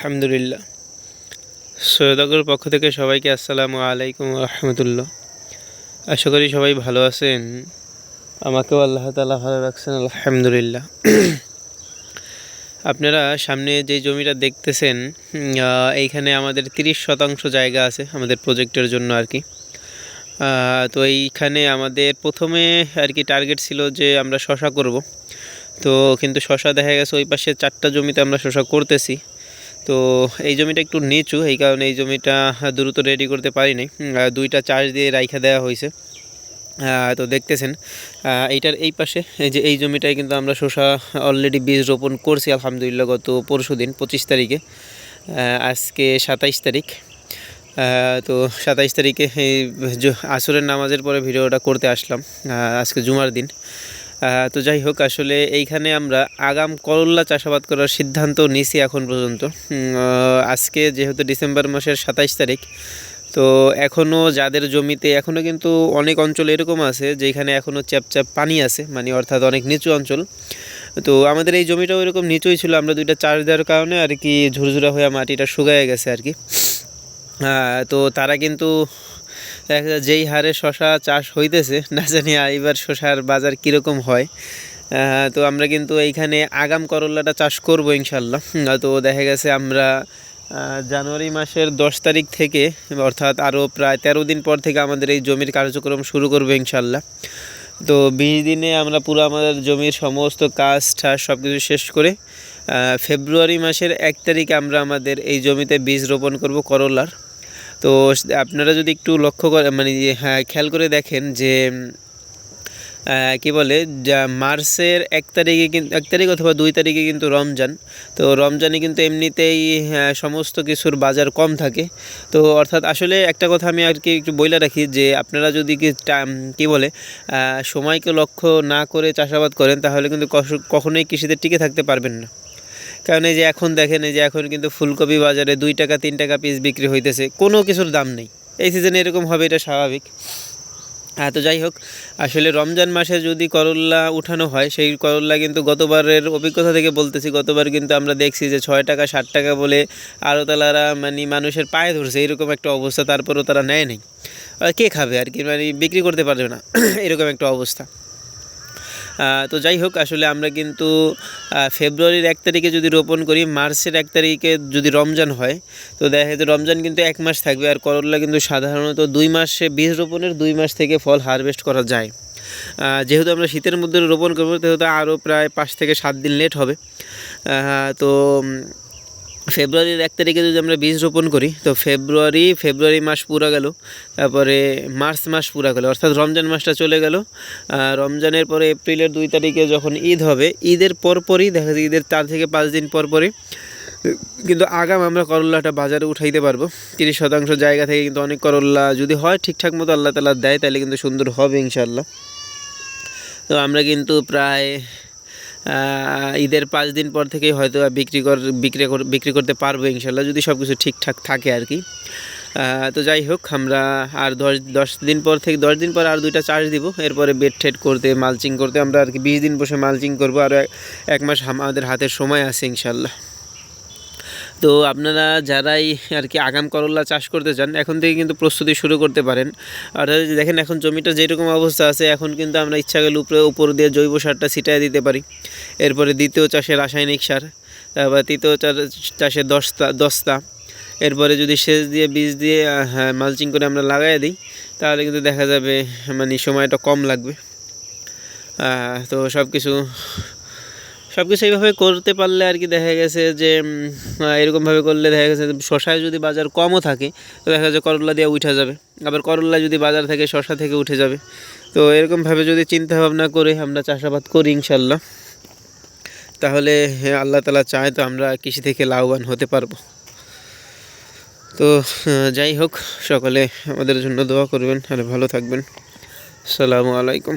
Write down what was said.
আলহামদুলিল্লাহ। সৈয়দগর পক্ষ থেকে সবাইকে আসসালামু আলাইকুম রহমতুল্লাহ। আশা করি সবাই ভালো আছেন। আমাকেও আল্লাহ তালা ভালো রাখছেন, আলহামদুলিল্লাহ। আপনারা সামনে যে জমিটা দেখতেছেন এইখানে আমাদের তিরিশ শতাংশ জায়গা আছে আমাদের প্রজেক্টের জন্য আর কি। তো এইখানে আমাদের প্রথমে আর কি টার্গেট ছিল যে আমরা শশা করব। তো কিন্তু শশা দেখা গেছে ওই পাশে চারটা জমিতে আমরা শশা করতেছি। তো এই জমিটা একটু নিচু, এই কারণে এই জমিটা দ্রুত রেডি করতে পারিনি দুইটা চার্জ দিয়ে রাইখা দেওয়া হয়েছে। তো দেখতেছেন এইটার এই পাশে যে এই জমিটায় কিন্তু আমরা শসা অলরেডি বীজ রোপণ করছি, আলহামদুলিল্লাহ, গত পরশু দিন, পঁচিশ তারিখে। আজকে সাতাইশ তারিখ। তো সাতাইশ তারিখে এই আসরের নামাজের পরে ভিডিওটা করতে আসলাম আজকে জুমার দিন। তো যাই হোক, আসলে এইখানে আমরা আগাম করল্লা চাষাবাদ করার সিদ্ধান্ত নিছি এখন পর্যন্ত। আজকে যেহেতু ডিসেম্বর মাসের সাতাইশ তারিখ, তো এখনও যাদের জমিতে এখনও কিন্তু অনেক অঞ্চল এরকম আছে যেখানে এখনও চ্যাপ চ্যাপ পানি আছে মানে অর্থাৎ অনেক নিচু অঞ্চল। তো আমাদের এই জমিটাও এরকম নিচুই ছিল, আমরা দুইটা চার্জ দেওয়ার কারণে আর কি ঝুরঝুরা হয়ে মাটিটা শুকায় গেছে আর কি। তো তারা কিন্তু দেখা যেই হারে শশা চাষ হইতেছে, না জানি এবার শশার বাজার কীরকম হয়। তো আমরা কিন্তু এইখানে আগাম করল্লাটা চাষ করব ইনশাল্লাহ তো দেখা গেছে আমরা জানুয়ারি মাসের দশ তারিখ থেকে, অর্থাৎ আরও প্রায় তেরো দিন পর থেকে আমাদের এই জমির কার্যক্রম শুরু করব ইনশাল্লাহ তো বিশ দিনে আমরা পুরো আমাদের জমির সমস্ত কাজ ঠাস সব কিছু শেষ করে ফেব্রুয়ারি মাসের এক তারিখে আমরা আমাদের এই জমিতে বীজ রোপণ করব করলার তো আপনারা যদি একটু লক্ষ্য করে মানে হ্যাঁ খেয়াল করে দেখেন যে কি বলে যা মার্চের এক তারিখে কিন্তু এক তারিখ অথবা দুই তারিখে কিন্তু রমজান। তো রমজানে কিন্তু এমনিতেই হ্যাঁ, সমস্ত কিছুর বাজার কম থাকে। তো অর্থাৎ আসলে একটা কথা আমি আর কি একটু বইলা রাখি যে আপনারা যদি কি কি বলে সময়কে লক্ষ্য না করে চাষাবাদ করেন তাহলে কিন্তু কখনোই কৃষিতে টিকে থাকতে পারবেন না। কারণ এই যে এখন দেখেন, এই যে এখন কিন্তু ফুলকপি বাজারে দুই টাকা, তিন টাকা পিস বিক্রি হইতেছে। কোনো কিছুর দাম নেই। এই সিজনে এরকম হবে, এটা স্বাভাবিক। হ্যাঁ তো যাই হোক, আসলে রমজান মাসে যদি করল্লা উঠানো হয়, সেই করল্লা কিন্তু গতবারের অভিজ্ঞতা থেকে বলতেছি, গতবার কিন্তু আমরা দেখছি যে ছয় টাকা ষাট টাকা বলে আড়তলারা মানে মানুষের পায়ে ধরছে। এরকম একটা অবস্থা, তারপরও তারা নেয় নেই। কে খাবে আর কি? মানে বিক্রি করতে পারবে না। এরকম একটা অবস্থা। তো যাই হোক, আসলে আমরা কিন্তু ফেব্রুয়ারির এক তারিখে যদি রোপণ করি, মার্চের এক তারিখে যদি রমজান হয়, তো দেখা যায় রমজান কিন্তু এক মাস থাকবে আর করলা কিন্তু সাধারণত দুই মাসে, বীজ রোপণের দুই মাস থেকে ফল হারভেস্ট করা যায়। যেহেতু আমরা শীতের মধ্যে রোপণ করব সেহেতু আরও প্রায় পাঁচ থেকে সাত দিন লেট হবে। তো ফেব্রুয়ারির এক তারিখে যদি আমরা বীজ রোপণ করি, তো ফেব্রুয়ারি ফেব্রুয়ারি মাস পুরা গেল, তারপরে মার্চ মাস পুরা গেল, অর্থাৎ রমজান মাসটা চলে গেল। রমজানের পরে এপ্রিলের দুই তারিখে যখন ঈদ হবে, ঈদের পরপরই, দেখা যায় ঈদের চার থেকে পাঁচ দিন পর পরই কিন্তু আগাম আমরা করল্লাটা বাজারে উঠাইতে পারব। তিরিশ শতাংশ জায়গা থেকে কিন্তু অনেক করল্লা যদি হয় ঠিকঠাক মতো আল্লাহ তালা দেয়, তাহলে কিন্তু সুন্দর হবে ইনশাল্লাহ তো আমরা কিন্তু প্রায় ঈদের পাঁচ দিন পর থেকেই হয়তো বিক্রি কর, বিক্রি বিক্রি করতে পারব ইনশাল্লাহ, যদি সব কিছু ঠিকঠাক থাকে আর কি। তো যাই হোক, আমরা আর দশ দশ দিন পর থেকে, দশ দিন পর আর দুইটা চার্জ দিব। এরপরে বেড ঠেড করতে মালচিং করতে, আমরা আর কি বিশ দিন বসে মালচিং করব, আর এক- মাস আমাদের হাতের সময় আছে ইনশাল্লাহ। তো আপনারা যারাই আর কি আগাম করল্লা চাষ করতে চান এখন থেকে কিন্তু প্রস্তুতি শুরু করতে পারেন। আর দেখেন, এখন জমিটা যেরকম অবস্থা আছে, এখন কিন্তু আমরা ইচ্ছা গেলে উপরে, উপর দিয়ে জৈব সারটা ছিটায় দিতে পারি। এরপরে দ্বিতীয় চাষে রাসায়নিক সার, তারপর তৃতীয় চাষে দশটা দশটা। এরপরে যদি সেচ দিয়ে, বীজ দিয়ে হ্যাঁ মালচিং করে আমরা লাগাই দিই, তাহলে কিন্তু দেখা যাবে মানে সময়টা কম লাগবে। তো সব কিছু সব কিছু এইভাবে করতে পারলে আর কি দেখা গেছে যে এরকমভাবে করলে দেখা গেছে শশায় যদি বাজার কমও থাকে তো দেখা যাচ্ছে করলা দিয়ে উঠে যাবে। আবার করলা যদি বাজার থেকে শশা থেকে উঠে যাবে। তো এরকমভাবে যদি চিন্তা ভাবনা করে আমরা চাষাবাদ করি ইনশাল্লাহ তাহলে হ্যাঁ, আল্লাহ তালা চায় তো আমরা কৃষি থেকে লাভবান হতে পারব। তো যাই হোক সকলে আমাদের জন্য দোয়া করবেন আর ভালো থাকবেন। আসসালামু আলাইকুম।